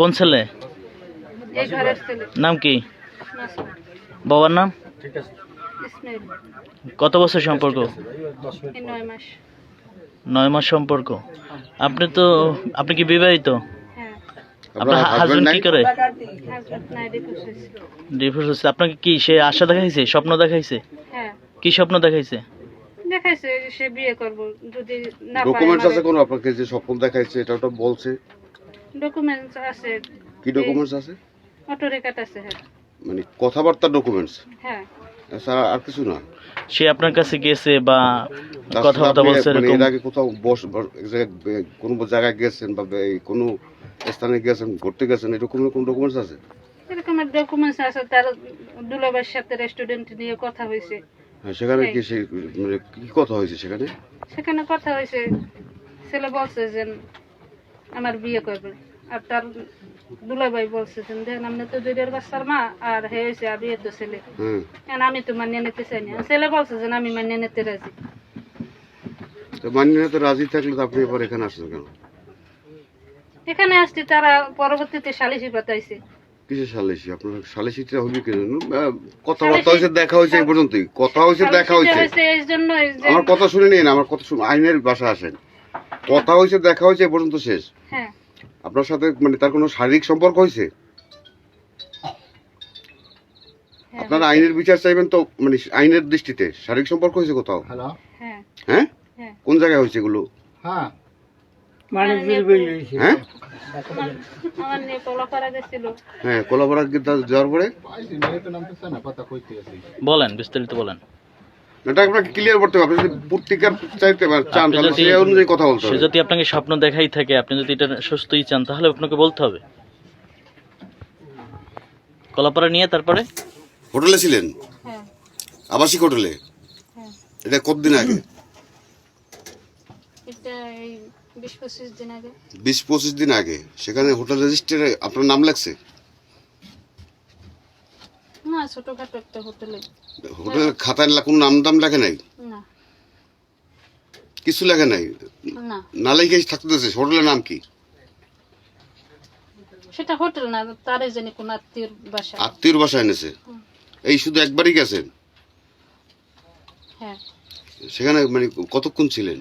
কোন ছেলে? এই ঘরের ছেলে। নাম কি? বাবার নাম? কত বছর সম্পর্ক? নয় মাস। সম্পর্ক। আপনি তো আপনি কি বিবাহিত? হ্যাঁ। আপনার হাজবেন্ড কি করে? ডিভোর্স হচ্ছে আপনাকে কি সে আশা দেখাইছে? স্বপ্ন দেখাইছে? হ্যাঁ। কি স্বপ্ন দেখাইছে? দেখাইছে সে বিয়ে করব যদি না ডকুমেন্টস আছে কোনো আপনাকে যে স্বপ্ন দেখাইছে এটা ওটা বলছে। ডকুমেন্টস আছে। কি ডকুমেন্টস আছে? অটো রেকার্ড আছে হ্যাঁ। মানে কথাবার্তা ডকুমেন্টস হ্যাঁ। এছাড়া আর কিছু না? সে আপনার কাছে গেছে বা তার কথা সাথে কথা আপনি বলছে মানে এরকম? এর আগে কোথাও বস কোনো জায়গায় গেছেন বা কোনো স্থানে গেছেন ঘুরতে গেছেন এরকম কোনো ডকুমেন্টস আছে? এরকম ডকুমেন্টস আছে তার দুলাভাইয়ের সাথে রেস্টুরেন্ট নিয়ে কথা হয়েছে। হ্যাঁ সেখানে কি সে মানে কি কথা হয়েছে সেখানে? সেখানে কথা হয়েছে ছেলে বলছে যে আমার বিয়ে করবে। আর তার দুলাভাই বলছে যে দেখেন আপনি তো দুইটার বাচ্চার মা আর হে হয়েছে আর বিয়ে তো ছেলে। হ্যাঁ। এখন আমি তো মানিয়ে নিতে চাই না। ছেলে বলছে যে আমি মানিয়ে নিতে রাজি। তো মান্য তো রাজি থাকলে তো আপনি এবার এখানে আসছেন কেন? এখানে আসছি তারা পরবর্তীতে সালিশি পাতাইছে কিসের সালিশি আপনার সালিশিটা হইবে কেন আহ, কথাবার্তা হয়েছে দেখা হয়েছে এই পর্যন্তই। কথা হয়েছে দেখা হয়েছে। আমার কথা শুনে নিন আমার কথা শুনে আইনের বাসা আসেন। কথা হয়েছে দেখা হয়েছে এই পর্যন্ত শেষ। হ্যাঁ। আপনার সাথে মানে তার কোনো শারীরিক সম্পর্ক হয়েছে? হ্যাঁ। আপনারা আইনের বিচার চাইবেন তো মানে আইনের দৃষ্টিতে। শারীরিক সম্পর্ক হয়েছে কোথাও? হ্যালো। হ্যাঁ। হ্যাঁ? হ্যাঁ। কোন জায়গায় হয়েছে এগুলো? হ্যাঁ। হ্যাঁ? গেছিল। হ্যাঁ কোলাপাড়া যাওয়ার পরে বলেন বিস্তারিত বলেন। এটা আপনাকে ক্লিয়ার করতে হবে আপনি যদি পত্রিকার চাইতে চান তাহলে সেই অনুযায়ী কথা বলতে হবে। যদি আপনাকে স্বপ্ন দেখাই থাকে আপনি যদি এটা সুস্থই চান তাহলে আপনাকে বলতে হবে। কলাপাড়া নিয়ে তারপরে? হোটেলে ছিলেন? হ্যাঁ। আবাসিক হোটেলে? হ্যাঁ। এটা কতদিন আগে এটা এই বিশ পঁচিশ দিন আগে। সেখানে হোটেল রেজিস্ট্রারে আপনার নাম লাগছে? না ছোটখাটো একটা হোটেলে। হোটেলের খাতায় কোনো নাম দাম লেখে নাই? না। কিছু লেখে নাই? না। না লিখে থাকতে দিয়েছে হোটেলের নাম কি? সেটা হোটেল না তারে জানি কোন আত্মীয়র বাসা। আত্মীয়র বাসায় এনেছে? এই শুধু একবারই গেছেন? হ্যাঁ। সেখানে মানে কতক্ষণ ছিলেন?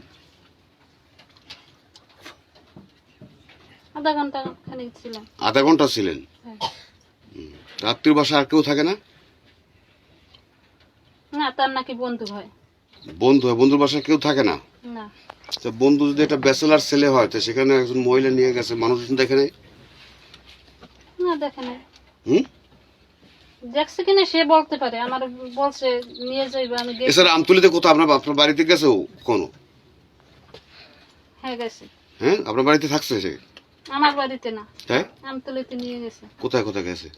আধা ঘণ্টা খানিক ছিলাম আধা ঘণ্টা ছিলেন? হ্যাঁ। আত্মীয় বাসায় আর কেউ থাকে না? না তার নাকি বন্ধু হয়। বন্ধু হয় বন্ধুর বাসায় কেউ থাকে না? না। তো বন্ধু যদি একটা ব্যাচেলার ছেলে হয় তো সেখানে একজন মহিলা নিয়ে গেছে মানুষজন দেখে নেই? না দেখে না হুম? দেখছে কিনা সে বলতে পারে। আমার বলছে নিয়ে যাইবে আমি গেছি। এছাড়া আমতুলিতে কোথাও আপনার আপনার বাড়িতে গেছে ও কোনো হ্যাঁ গেছে। হ্যাঁ? আপনার বাড়িতে থাকছে সে? আমার বাড়িতে না। হ্যাঁ? আমতলিতে নিয়ে গেছে। কোথায় কোথায় গেছে?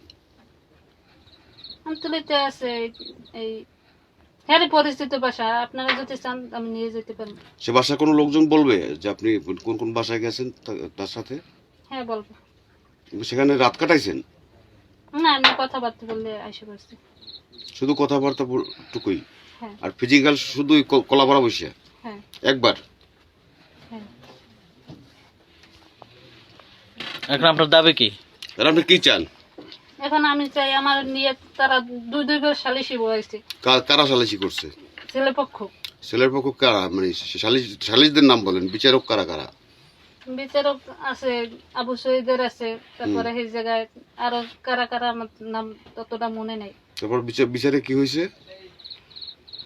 আমতলিতে আছে এই- হ্যাঁ পরিচিত বাসা। আপনারা যদি চান আমি নিয়ে যেতে পারি সে বাসায় কোনো লোকজন বলবে যে আপনি কোন কোন বাসায় গেছেন তা- তার সাথে? হ্যাঁ বলব। সেখানে রাত কাটাইছেন? না আমি কথাবার্তা বললে আইসে পারছি শুধু কথাবার্তা টুকুই। হ্যাঁ। আর ফিজিক্যাল শুধুই ক- কলাপাড়া বসে হ্যাঁ। একবার হ্যাঁ এখন আপনার দাবি কি? আর আপনি কি চান? এখন আমি চাই আমার নিয়ে তারা দুই দুইবার সালিশি বয়েছে কা- কারা সালিশি করছে? ছেলে পক্ষ। ছেলের পক্ষ কারা? মানে সালিশ সালিশদের নাম বলেন বিচারক কারা কারা? বিচারক আছে আবু শহীদের আছে তারপরে সেই জায়গায় আরও কারা কারা আমার নাম ততটা মনে নেই। তারপর বিচার বিচারে কি হয়েছে?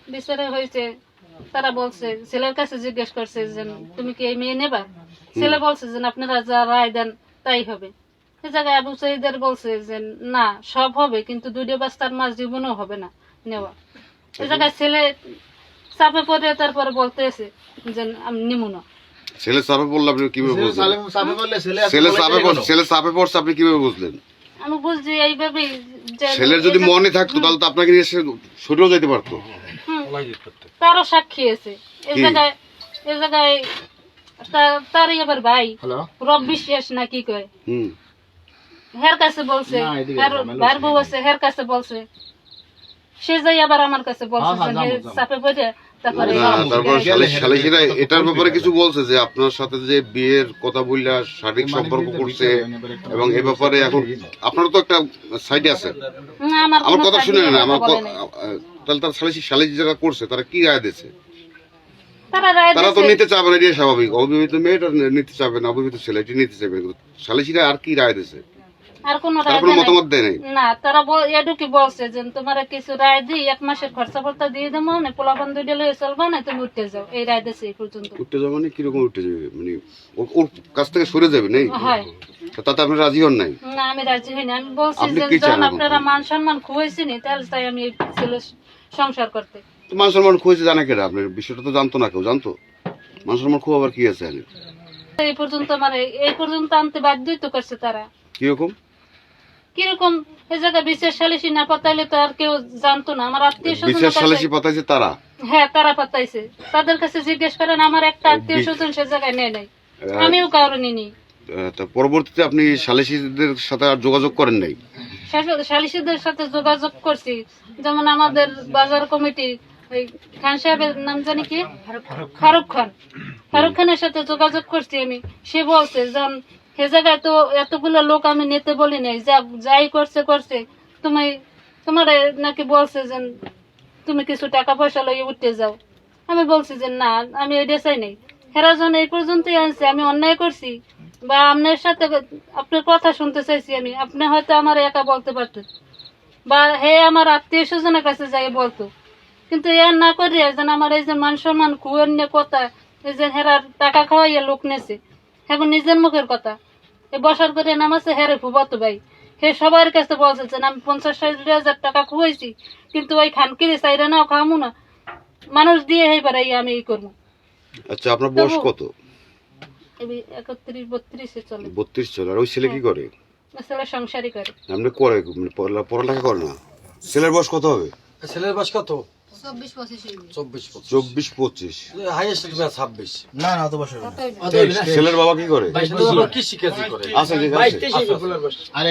বিচারে হয়েছে তারা বলছে ছেলের কাছে জিজ্ঞেস করছে যে তুমি কি এই মেয়ে নেবা? ছেলে বলছে যে আপনারা যা রায় দেন তাই হবে। সে জায়গায় আবু শহীদের বলছে যে না সব হবে কিন্তু দুইটা বাস্তার মাছ জীবনও হবে না নেওয়া। সে জায়গায় ছেলে চাপে পড়ে তারপরে বলতেছে যে আমি নিমু না। ছেলে চাপে পড়লে আপনি কীভাবে বুঝলেন? ছেলে চাপে ছেলে চাপে পড়ছে আপনি কীভাবে বুঝলেন? আমি বুঝছি এইভাবেই যে ছেলের যদি মনে থাকতো তাহলে তো আপনাকে নিয়ে সে ছুটেও যেতে পারতো। তারও সাক্ষী আছে এই জায়গায় এই জায়গায় তা- তারই ভাই রব বিশ্বাস না কি কয়? হের কাছে বলছে আর ঝামেলা বউ আছে হের কাছে বলছে। সে যাই আবার আমার কাছে বলছে হ্যাঁ, হ্যাঁ। চাপে এটার ব্যাপারে কিছু বলছে যে আপনার সাথে যে বিয়ের কথা বললে শারীরিক সম্পর্ক করছে এবং এ ব্যাপারে এখন আপনার তো একটা সাইডে আছে। আমার কথা শুনে না আমার তাহলে তার সালিশি সালিশ যারা করছে তারা কি রায় দিয়েছে? তারা তো নিতে চাবে না এটাই স্বাভাবিক। অবিবাহিত মেয়েটা নিতে চাবে না অবিবাহিত ছেলে এটি নিতে চাবে না। সালিশিরা আর কি রায় দিয়েছে আর কোনো তার রায় কোনো দেয় নাই। মতামত দেয় নাই? না তারা বল- বলছে যে তোমার কিছু রায় দিই এক মাসের খরচা ফর্চা দিয়ে দেবো না পোলা বন্ধু দিলে চলবো না তুমি উঠতে যাও। এই রায় দিয়েছে এই পর্যন্ত। উঠতে যাবে মানে কীরকম উঠতে যাবে? মানে ওর কাছ থেকে সরে যাবে নেই তাতে আপনি রাজি হন নাই? না আমি রাজি হইনি আমি বলছি যে যখন আপনারা মান সম্মান তাহলে তাই আমি ছেলে সংসার করতে। মান সম্মান জানে আপনার বিষয়টা তো জানতো না কেউ জানতো? মান সম্মান খুব আবার কি আছে? এই পর্যন্ত মানে এই পর্যন্ত আনতে বাধ্যই তো করছে তারা। কীরকম? কীরকম? এই সালিসি না পাতাইলে তো আর কেউ জানতো না। আমার আত্মীয় স্বজন পাঠাইছে তারা? হ্যাঁ তারা পাতাইছে। তাদের কাছে জিজ্ঞেস করেন আমার একটা আত্মীয় স্বজন সে জায়গায় নেয় নাই। আমিও কারও নিনি তা পরবর্তীতে আপনি সালিশিদের সাথে আর যোগাযোগ করেন নাই? সালিসিদের সাথে যোগাযোগ করছি। যেমন আমাদের বাজার কমিটি ওই খান সাহেবের নাম জানি কি? ফারুক খান। ফারুক খানের সাথে যোগাযোগ করছি আমি। সে বলছে যখন সে জায়গায় তো এতগুলো লোক আমি নিতে বলি নাই। যা, যাই করছে করছে। তুমি, তোমার নাকি বলছে যে, তুমি কিছু টাকা পয়সা লইয়ে উঠতে যাও। আমি বলছি যে, না, আমি এটা চাই নাই। হেরা যখন এই পর্যন্তই আনছে, আমি অন্যায় করছি। বা আপনার সাথে আপনার কথা শুনতে চাইছি আমি। আপনি হয়তো আমার একা বলতে পারতেন। বা হে আমার আত্মীয় স্বজনের কাছে যাই বলতো। কিন্তু এ না করিয়া যেন আমার এই যে মান সম্মান কুয়ের নিয়ে কথা এই যে হেরার টাকা খাওয়াইয়া লোক নেছে এখন নিজের মুখের কথা। এই বসার করে নামাছে হেরে ফুবাতো ভাই। হে সবার কাছে বলছে আমি পঞ্চাশ ষাট হাজার টাকা খুয়াইছি কিন্তু ওই খানকিরে চাইরে না খামু না। মানুষ দিয়ে হেই পারাই আমি এই করব। আচ্ছা আপনার বয়স কত? একত্রিশ বত্রিশে চলে। বত্রিশ চলে আর ওই ছেলে কি করে? আসলে সংসারই করে। আপনি করে মানে পড়ালেখা করে না? ছেলের বয়স কত হবে? ছেলের বয়স কত? চব্বিশ পঁচিশ ছাব্বিশ। না না অত বছর ছেলের বাবা কি করে? কি শিখেছি করে। আচ্ছা আছে।